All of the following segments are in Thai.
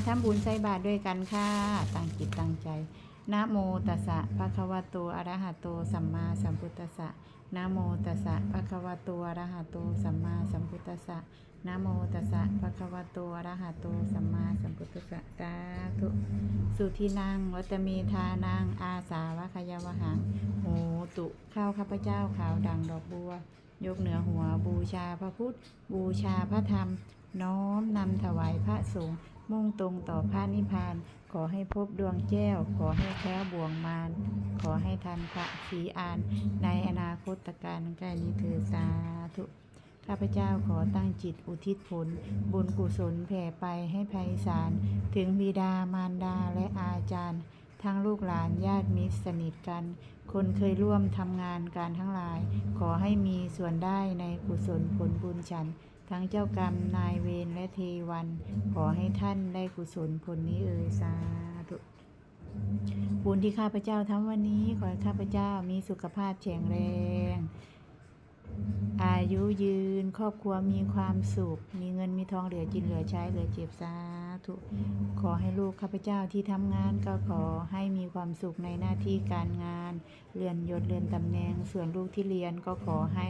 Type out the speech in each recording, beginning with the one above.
มาทำบุญใส่บาตรด้วยกันค่ะ ตั้งจิตตั้งใจนะโมตัสสะภะคะวะโตอะระหะโตสัมมาสัมพุทธัสสะนะโมตัสสะภะคะวะโตอะระหะโตสัมมาสัมพุทธัสสะนะโมตัสสะภะคะวะโตอะระหะโตสัมมาสัมพุทธัสสะสาธุสุทินังวัตมีทานังอาสาวะขยาวหังโหตุข้าวข้าพเจ้าขาวดังดอกบัว ยกเหนือหัวบูชาพระพุทธ บูชาพระธรรม น้อมนำถวายพระสงฆ์ มุ่งตรงต่อพระนิพพาน ขอให้พบดวงแก้ว ขอให้แคล้วบ่วงมาร ขอให้ทันพระศรีอาน ในอนาคตการใกล้นี้เถิดสาธุข้าพเจ้าขอตั้งจิตอุทิศผล บุญกุศลแผ่ไปให้ไพศาล ถึงบิดามารดาและอาจารย์ ทั้งลูกหลานญาติมิตรสนิทกัน คนเคยร่วมทำงานการทั้งหลาย ขอให้มีส่วนได้ในกุศลผลบุญฉัน ทั้งเจ้ากรรมนายเวรและเทวัน ขอให้ท่านได้กุศลผลนี้เอ่ยสาธุบุญที่ข้าพเจ้าทำวันนี้ขอให้ข้าพเจ้ามีสุขภาพแข็งแรง อายุยืน ครอบครัวมีความสุข มีเงินมีทองเหลือกินเหลือใช้เหลือเจ็บสาธุขอให้ลูกข้าพเจ้าที่ทำงานก็ขอให้มีความสุขในหน้าที่การงานเลื่อนยศเลื่อนตำแหน่ง ส่วนลูกที่เรียนก็ขอให้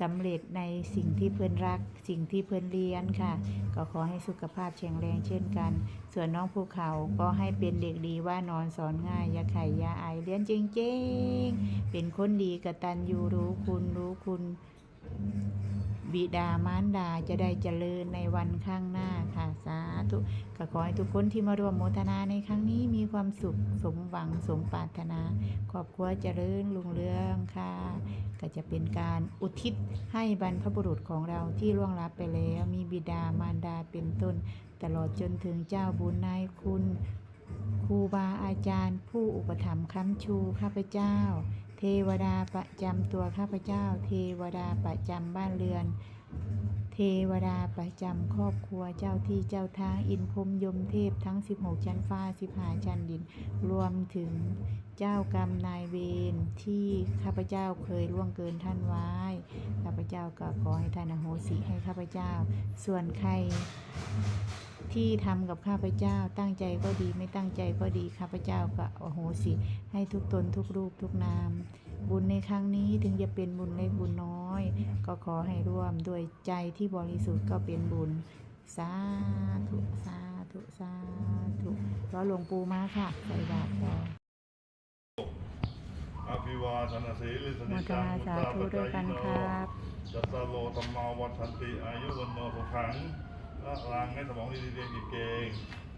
สำเร็จในสิ่งที่เพื่อนรัก สิ่งที่เพื่อนเรียนค่ะ ก็ขอให้สุขภาพแข็งแรงเช่นกัน ส่วนน้องภูเขาก็ให้เป็นเด็กดีว่านอนสอนง่ายยาไข่ย่าอเรียนจริงๆเป็นคนดีกตัญญูรู้คุณรู้คุณ บิดามารดาจะได้เจริญในวันข้างหน้าค่ะสาธุก็ขอให้ทุกคนที่มาร่วมโมทนาในครั้งนี้มีความสุขสมหวังสมปรารถนาครอบครัวเจริญรุ่งเรืองค่ะ ก็จะเป็นการอุทิศให้บรรพบุรุษของเราที่ล่วงลับไปแล้ว มีบิดามารดาเป็นต้น ตลอดจนถึงเจ้าบุญนายคุณ รูบาอาจารย์ ผู้อุปถัมภ์ค้ำชูข้าพเจ้า เทวดาประจำตัวข้าพเจ้า เทวดาประจำบ้านเรือน เทวดาประจำครอบครัวเจ้าที่เจ้าทางอินพรมยมเทพทั้ง 16 ชั้นฟ้า 15 ชั้นดิน รวมถึงเจ้ากรรมนายเวรที่ข้าพเจ้าเคยล่วงเกินท่านไว้ ข้าพเจ้าก็ขอให้ท่านอโหสิให้ข้าพเจ้า ส่วนใคร ที่ทำกับข้าพเจ้า ตั้งใจก็ดีไม่ตั้งใจก็ดีข้าพเจ้าก็อโหสิ ให้ทุกตนทุกรูปทุกนาม บุญในครั้งนี้ถึงจะเป็นบุญเล็กบุญน้อย ก็ขอให้ร่วมด้วยใจที่บริสุทธิ์ก็เป็นบุญสาธุสาธุสาธุรอหลวงปู่มาค่ะใส่บาตรรออภิวาทนาสีลิสโมนิทจังนาพุทสาธาธุปด้วยจากัยินโนครับจัตตาโลธรรมาวัฏันติอายุวันโนสุขัง ละลางให้สมองดีๆเรียนเก่งๆ